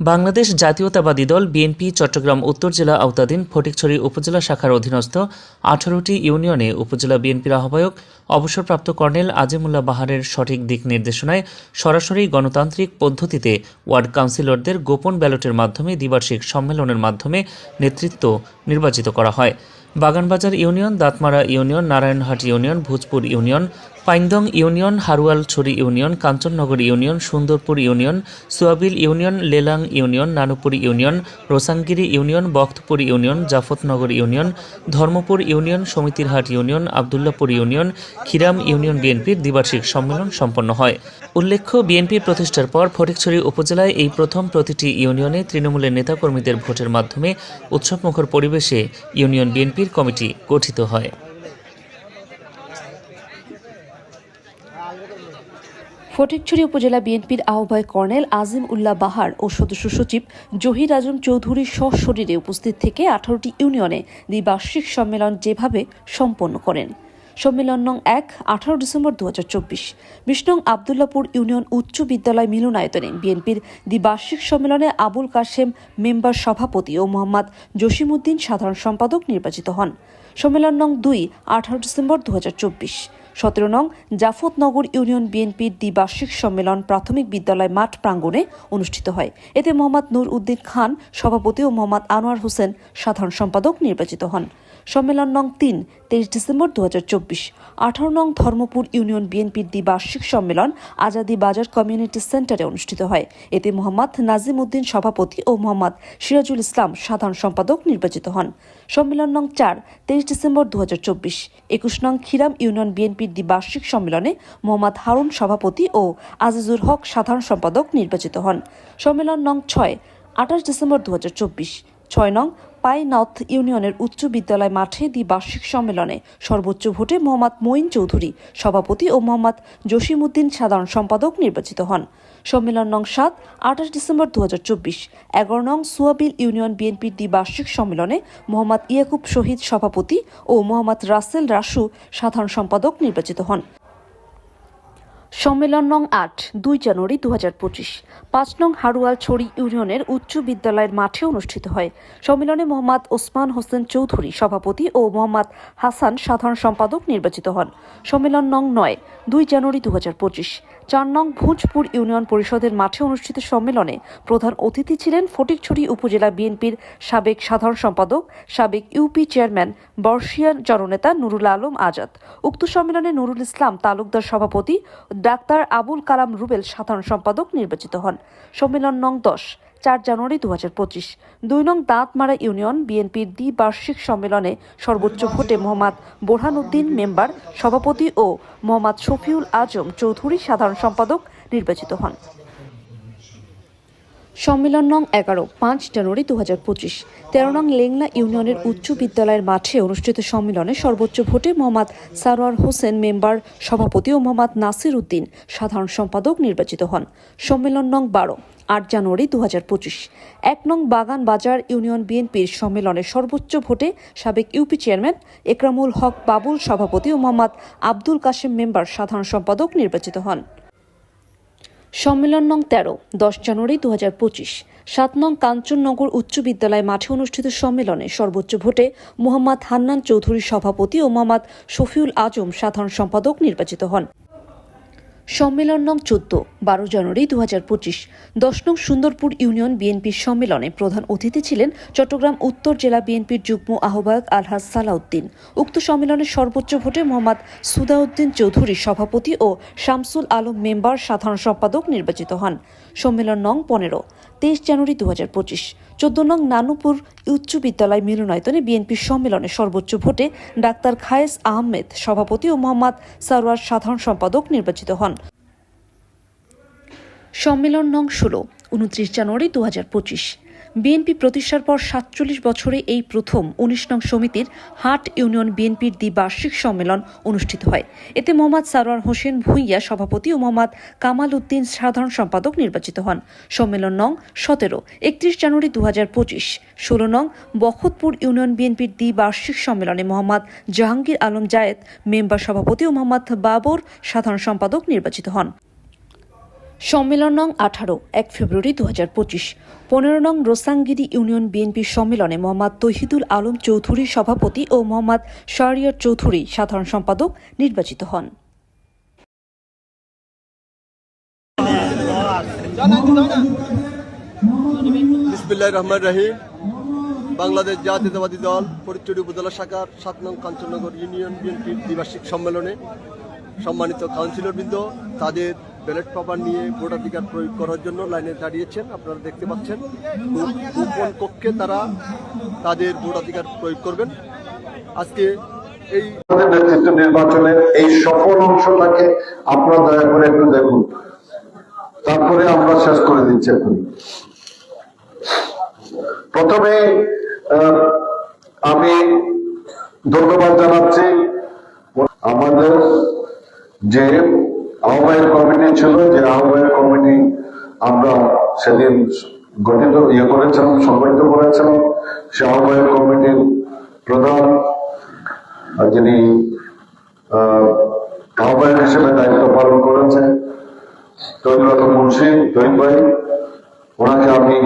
বাংলাদেশ জাতীয়তাবাদী দল বিএনপি, চট্টগ্রাম, উত্তর জেলা আওতাধীন ফটিকছড়ি উপজেলা শাখার অধীনস্থ আঠারোটি ইউনিয়নে উপজেলা বিএনপির আহ্বায়ক, অবসরপ্রাপ্ত কর্নেল আজিমুল্লাহ বাহারের সঠিক দিক নির্দেশনায় সরাসরি গণতান্ত্রিক পদ্ধতিতে ওয়ার্ড কাউন্সিলরদের গোপন ব্যালটের মাধ্যমে দ্বিবার্ষিক সম্মেলনের মাধ্যমে নেতৃত্ব নির্বাচিত করা হয়। Baganbazar union, Dantmara union, Narayanhat union, Bhojpur union Paindong union, Harualchhari union, Kanchannagar union, Sundarpur union, Suabil union, Lelang union, Nanupur union, Roshangiri union Bakhtapur union, Jafatnagar union, Dharmapur union, Samitirhat union, Abdullapur union, Khiram union বিএনপির দ্বিবার্ষিক সম্মেলন সম্পন্ন হয়। উল্লেখ্য, BNP প্রতিষ্ঠার পর ফটিকছড়ি উপজেলায় এই প্রথম প্রতিটি ইউনিয়নে তৃণমূলের নেতাকর্মীদের ভোটের মাধ্যমে উৎসবমুখর পরিবেশে ইউনিয়ন বিএনপির কমিটি গঠিত হয়। ফটিকছড়ি উপজেলা বিএনপির আহ্বায়ক কর্নেল আজিম উল্লাহ বাহার ও সদস্য সচিব জহির আজম চৌধুরী সশরীরে উপস্থিত থেকে আঠারোটি ইউনিয়নে দ্বিবার্ষিক সম্মেলন যেভাবে সম্পন্ন করেন। সম্মেলন নং এক, আঠারো ডিসেম্বর দু হাজার চব্বিশ। বিষ্ণং আবদুল্লাপুর ইউনিয়ন উচ্চ বিদ্যালয় মিলনায়তনে বিএনপির দ্বিবার্ষিক সম্মেলনে আবুল কাশেম মেম্বার সভাপতি ও মোহাম্মদ জসিমউদ্দিন সাধারণ সম্পাদক নির্বাচিত হন। সম্মেলন নং দুই, আঠারো ডিসেম্বর দু হাজার চব্বিশ। সতেরো নং জাফতনগর ইউনিয়ন বিএনপির দ্বিবার্ষিক সম্মেলন প্রাথমিক বিদ্যালয় মাঠ প্রাঙ্গণে অনুষ্ঠিত হয়। এতে মোহাম্মদ নূর উদ্দিন খান, সভাপতি ও মোহাম্মদ আনোয়ার হোসেন সাধারণ সম্পাদক নির্বাচিত হন। সম্মেলন নং তিন, তেইশ ডিসেম্বর দু হাজার চব্বিশ। আঠারো নং ধর্মপুর ইউনিয়ন বিএনপির দ্বিবার্ষিক সম্মেলন আজাদি বাজার কমিউনিটি সেন্টারে অনুষ্ঠিত হয়। এতে মোহাম্মদ নাজিম উদ্দিন সভাপতি ও মোহাম্মদ সিরাজুল ইসলাম সাধারণ সম্পাদক নির্বাচিত হন। সম্মেলন নং চার, তেইশ ডিসেম্বর দু হাজার চব্বিশ। একুশ নং খিরাম ইউনিয়ন বিএনপির দ্বিবার্ষিক সম্মেলনে মোহাম্মদ হারুন সভাপতি ও আজিজুর হক সাধারণ সম্পাদক নির্বাচিত হন। সম্মেলন নং ছয়, আঠাশ ডিসেম্বর দু হাজার চব্বিশ। ছয় নং পাই নর্থ ইউনিয়নের উচ্চ বিদ্যালয় মাঠে দ্বিবার্ষিক সম্মেলনে সর্বোচ্চ ভোটে মোহাম্মদ মঈন চৌধুরী, সভাপতি ও মোহাম্মদ জসিমউদ্দিন সাধারণ সম্পাদক নির্বাচিত হন। সম্মেলন নং সাত, আঠাশ ডিসেম্বর দু হাজার চব্বিশ। এগারো নং সুয়াবিল ইউনিয়ন বিএনপির দ্বিবার্ষিক সম্মেলনে মোহাম্মদ ইয়াকুব শহীদ সভাপতি ও মোহাম্মদ রাসেল রাসু সাধারণ সম্পাদক নির্বাচিত হন। সম্মেলন নং আট, দুই জানুয়ারি দু হাজার পঁচিশ। পাঁচ নং হারুয়াল ছড়ি ইউনিয়নের উচ্চ বিদ্যালয়ের মাঠে অনুষ্ঠিত হয়। সম্মেলনে মোহাম্মদ ওসমান হোসেন চৌধুরী সভাপতি ও মোহাম্মদ হাসান সাধারণ সম্পাদক নির্বাচিত হন। সম্মেলন নং নয়, দুই জানুয়ারি দু হাজার পঁচিশ। চার নং ভুজপুর ইউনিয়ন পরিষদের মাঠে অনুষ্ঠিত সম্মেলনে প্রধান অতিথি ছিলেন ফটিকছড়ি উপজেলা বিএনপির সাবেক সাধারণ সম্পাদক, সাবেক ইউপি চেয়ারম্যান, বর্ষিয়ান জননেতা নুরুল আলম আজাদ। উক্ত সম্মেলনে নুরুল ইসলাম তালুকদার সভাপতি ডাক্তার আবুল কালাম রুবেল সাধারণ সম্পাদক নির্বাচিত হন। সম্মেলন নং দশ, চার জানুয়ারি দু হাজার পঁচিশ। দুই নং দাঁতমারা ইউনিয়ন বিএনপির দ্বিবার্ষিক সম্মেলনে সর্বোচ্চ ভোটে মোহাম্মদ বোরহান উদ্দিন মেম্বার, সভাপতি ও মোহাম্মদ শফিউল আজম চৌধুরী সাধারণ সম্পাদক নির্বাচিত হন। সম্মেলন নং এগারো, পাঁচ জানুয়ারি দু হাজার পঁচিশ। তেরো নং লেংলা ইউনিয়নের উচ্চ বিদ্যালয়ের মাঠে অনুষ্ঠিত সম্মেলনে সর্বোচ্চ ভোটে মোহাম্মদ সারোয়ার হোসেন, মেম্বার, সভাপতি ও মোহাম্মদ নাসির উদ্দিন সাধারণ সম্পাদক নির্বাচিত হন। সম্মেলন নং বারো, আট জানুয়ারি দু হাজার পঁচিশ। এক নং বাগান বাজার ইউনিয়ন বিএনপির সম্মেলনে সর্বোচ্চ ভোটে সাবেক ইউপি চেয়ারম্যান একরামুল হক বাবুল, সভাপতি ও মোহাম্মদ আব্দুল কাশেম, মেম্বার, সাধারণ সম্পাদক নির্বাচিত হন। সম্মেলন নং তেরো, দশ জানুয়ারি দু হাজার পঁচিশ। সাত নং কাঞ্চননগর উচ্চ বিদ্যালয় মাঠে অনুষ্ঠিত সম্মেলনে সর্বোচ্চ ভোটে মোহাম্মদ হান্নান চৌধুরী সভাপতি ও মোহাম্মদ শফিউল আজম সাধারণ সম্পাদক নির্বাচিত হন। সম্মেলন নং চোদ্দ, বারো জানুয়ারি দু হাজার পঁচিশ। দশ নং সুন্দরপুর ইউনিয়ন বিএনপির সম্মেলনে প্রধান অতিথি ছিলেন চট্টগ্রাম উত্তর জেলা বিএনপির যুগ্ম আহ্বায়ক আলহাজ সালাউদ্দিন। উক্ত সম্মেলনে সর্বোচ্চ ভোটে মোহাম্মদ সুদাউদ্দিন চৌধুরী সভাপতি ও শামসুল আলম মেম্বার সাধারণ সম্পাদক নির্বাচিত হন। সম্মেলন নং পনেরো তেইশ জানুয়ারি দু হাজার পঁচিশ। চোদ্দ নং নানুপুর উচ্চ বিদ্যালয় মিলনায়তনে বিএনপি সম্মেলনে সর্বোচ্চ ভোটে ডাক্তার খায়েস আহমেদ সভাপতি ও মোহাম্মদ সারোয়ার সাধারণ সম্পাদক নির্বাচিত হন। সম্মেলন নং ষোলো, উনত্রিশ জানুয়ারি দু হাজার পঁচিশ। বিএনপি প্রতিষ্ঠার পর সাতচল্লিশ বছরে এই প্রথম উনিশ নং সমিতির হাট ইউনিয়ন বিএনপির দ্বিবার্ষিক সম্মেলন অনুষ্ঠিত হয়। এতে মোহাম্মদ সারোয়ার হোসেন ভুঁইয়া সভাপতি ও মোহাম্মদ কামাল উদ্দিন সাধারণ সম্পাদক নির্বাচিত হন। সম্মেলন নং সতেরো, একত্রিশ জানুয়ারি দু হাজার পঁচিশ। ষোলো নং বখতপুর ইউনিয়ন বিএনপির দ্বিবার্ষিক সম্মেলনে মোহাম্মদ জাহাঙ্গীর আলম জায়েদ, মেম্বার সভাপতি ও মোহাম্মদ বাবর সাধারণ সম্পাদক নির্বাচিত হন। সম্মেলন নং আঠারো, এক ফেব্রুয়ারি দু হাজার পঁচিশ। পনেরো নং রোসাঙ্গিরি ইউনিয়ন বিএনপির সম্মেলনে মোহাম্মদ তহিদুল আলম চৌধুরী সভাপতি ও মোহাম্মদ শাহরিয়ার চৌধুরী সাধারণ সম্পাদক নির্বাচিত হন। রহমান রাহিম। বাংলাদেশ জাতীয়তাবাদী দল ফরিদচুরি উপজেলা শাখার সাত নং কাঞ্চননগর ইউনিয়ন বিএনপির দ্বিবার্ষিক সম্মেলনে সম্মানিত কাউন্সিলরবৃন্দ, তাদের ব্যালট পেপার নিয়ে ভোটাধিকার প্রয়োগ করার জন্য লাইনে দাঁড়িয়েছেন। আপনারা দেখতে পাচ্ছেন গোপন কক্ষে তারা তাদের ভোটাধিকার প্রয়োগ করবেন। আজকে এই নেতৃত্ব নির্বাচনের এই সফল অংশটাকে আপনারা দয়া করে একটু দেখুন। তারপরে আমরা শেষ করে দিচ্ছি এখন। প্রথমে আমি ধন্যবাদ জানাচ্ছি আমাদের যে আহ্বায়ক কমিটি ছিল যে আহ্বায়ক কমিটি আমরা সেদিন গঠিত ইয়ে করেছিলাম সংগঠিত করেছিলাম। সে আহ্বায়ক কমিটির প্রধান যিনি আহ, আহ্বায়ক হিসেবে দায়িত্ব পালন করেছে তৈরত মুন্সি তৈরি ভাই ওনাকে আমি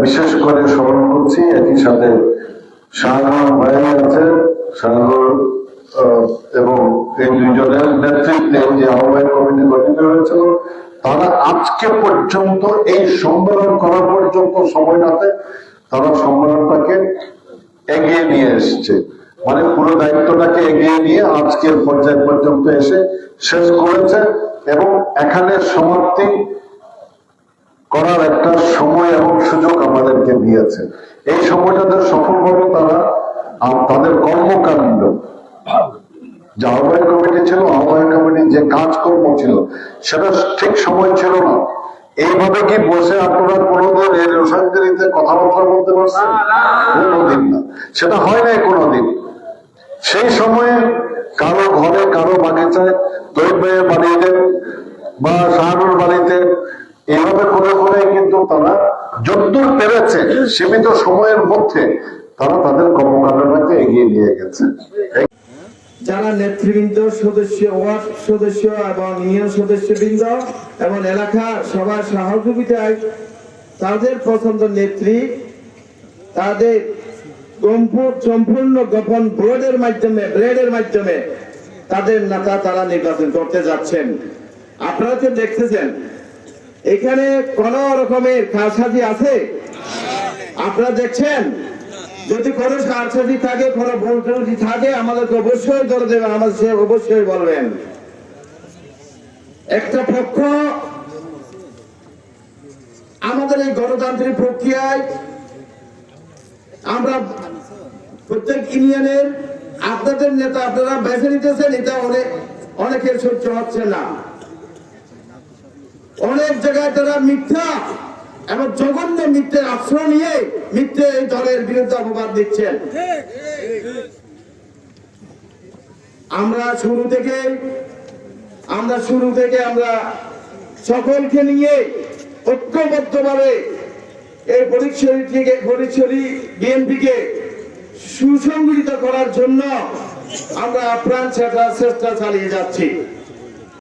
বিশেষ করে স্মরণ করছি। একই সাথে শাহজাহান ভাই আছে শাহরুর এবং এই দুজনের নেতৃত্বে যে আহ্বায়ক কমিটি গঠিত হয়েছিল, তারা আজকে পর্যন্ত এই সম্মেলন করা পর্যন্ত তারা সম্মেলনটাকে এগিয়ে নিয়ে এসছে। মানে পুরো দায়িত্বটাকে এগিয়ে নিয়ে আজকের পর্যায় পর্যন্ত এসে শেষ করেছে এবং এখানে সমাপ্তি করার একটা সময় এবং সুযোগ আমাদেরকে দিয়েছে। এই সময়টাতে সফলভাবে তারা তাদের কর্মকাণ্ড যে আহ্বায়ক কমিটি ছিল আহ্বায়ক কমিটির যে কাজকর্ম ছিল সেটা ঠিক সময় ছিল না। এইভাবে কি বসে আপনারা কোনোদিন এই কথাবার্তা বলতে পারছেন কোনোদিন না। সেটা হয় নাই কোনোদিন। সেই সময়ে কারও ঘরে কারও বাগিচায় তৈব ভাইয়ের বাড়িতে বা শাহরুর বাড়িতে এইভাবে করে করে কিন্তু তারা যদ্দূর পেরেছে সীমিত সময়ের মধ্যে তারা তাদের কর্মকাণ্ডটাকে এগিয়ে নিয়ে গেছে। যারা নেতৃবৃন্দ, সদস্য, ওয়ার্ড সদস্য এবং ইউনিয়ন সদস্যবৃন্দ এবং এলাকা সবার সহযোগিতায় তাদের পছন্দ নেত্রী, তাদের সম্পূর্ণ গোপন ব্রেডের মাধ্যমে ব্রেডের মাধ্যমে তাদের নেতা তারা নির্বাচন করতে যাচ্ছেন। আপনারা তো দেখতেছেন, এখানে কোন রকমের কারসাজি আছে? আপনারা দেখছেন? যদি কোনো কারসাজি থাকে, কোনো ভুল ত্রুটি থাকে, আমাদেরকে অবশ্যই ধরে দেবেন, আমাদের সে অবশ্যই বলবেন। একটা পক্ষ, আমাদের এই গণতান্ত্রিক প্রক্রিয়ায় আমরা প্রত্যেক ইউনিয়নের আপনাদের নেতা, আপনারা বেছে নিতেছেন, এটা অনেক অনেকের সহ্য হচ্ছে না। অনেক জায়গায় তারা মিথ্যা এবং জঘন্য মিথ্যের আশ্রয় নিয়ে মিথ্যে এই দলের বিরুদ্ধে অপবাদ দিচ্ছেন। আমরা শুরু থেকে, আমরা শুরু থেকে আমরা সকলকে নিয়ে ঐক্যবদ্ধভাবে এই থেকে পরিচ্ছরি বিএনপিকে সুসংগঠিত করার জন্য আমরা প্রাণ চেষ্টা চালিয়ে যাচ্ছি।